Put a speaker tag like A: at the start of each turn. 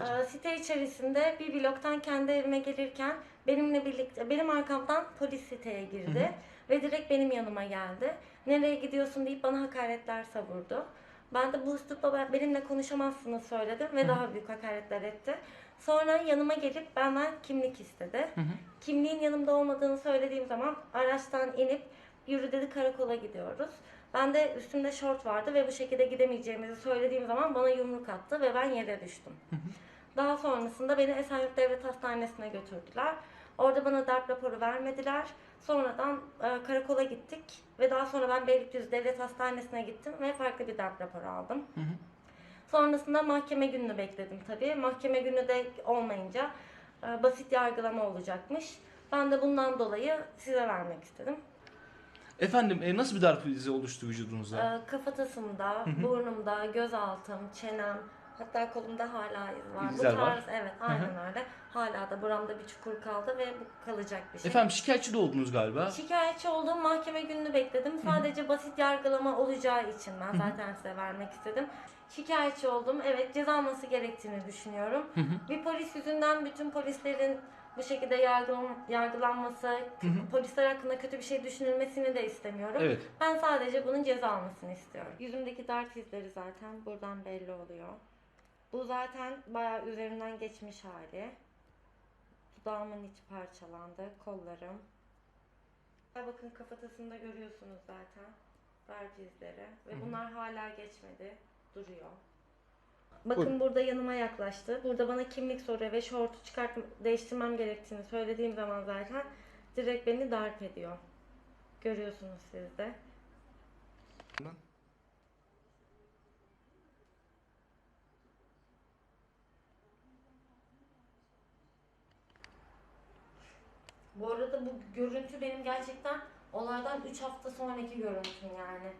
A: Ee, Site içerisinde bir bloktan kendi evime gelirken benimle birlikte benim arkamdan polis siteye girdi ve direkt benim yanıma geldi. Nereye gidiyorsun deyip bana hakaretler savurdu. Ben de bu üslupla ben- benimle konuşamazsınız söyledim ve daha büyük hakaretler etti. Sonra yanıma gelip benden kimlik istedi. Kimliğin yanımda olmadığını söylediğim zaman araçtan inip yürü dedi karakola gidiyoruz. Ben de üstümde şort vardı ve bu şekilde gidemeyeceğimizi söylediğim zaman bana yumruk attı ve ben yere düştüm. Daha sonrasında beni Esenyurt Devlet Hastanesi'ne götürdüler. Orada bana darp raporu vermediler. Sonradan e, karakola gittik ve daha sonra ben Beylikdüzü Devlet Hastanesi'ne gittim ve farklı bir darp raporu aldım. Sonrasında mahkeme gününü bekledim tabii. Mahkeme günü de olmayınca e, basit yargılama olacakmış. Ben de bundan dolayı size vermek istedim.
B: Efendim e, nasıl bir darp izi oluştu vücudunuzda?
A: E, kafatasımda, burnumda, göz altım, çenem, hatta kolumda hala iz var.
B: İzler
A: bu
B: var.
A: tarz, evet aynen öyle. Hala da buramda bir çukur kaldı ve bu kalacak bir şey.
B: Efendim şikayetçi de oldunuz galiba.
A: Şikayetçi olduğum mahkeme gününü bekledim. Sadece basit yargılama olacağı için ben zaten size vermek istedim. Şikayetçi oldum. Evet ceza alması gerektiğini düşünüyorum. Bir polis yüzünden bütün polislerin bu şekilde yargılan- yargılanması, polisler hakkında kötü bir şey düşünülmesini de istemiyorum.
B: Evet.
A: Ben sadece bunun ceza almasını istiyorum. Yüzümdeki darp izleri zaten buradan belli oluyor. Bu zaten bayağı üzerinden geçmiş hali. Dudağımın içi parçalandı, kollarım. Bakın kafatasında görüyorsunuz zaten darp izleri ve bunlar hala geçmedi, duruyor. Bakın burada yanıma yaklaştı. Burada bana kimlik soruyor ve şortu çıkart değiştirmem gerektiğini söylediğim zaman zaten direkt beni darp ediyor. Görüyorsunuz siz de. Bu arada bu görüntü benim gerçekten olaydan 3 hafta sonraki görüntüm yani.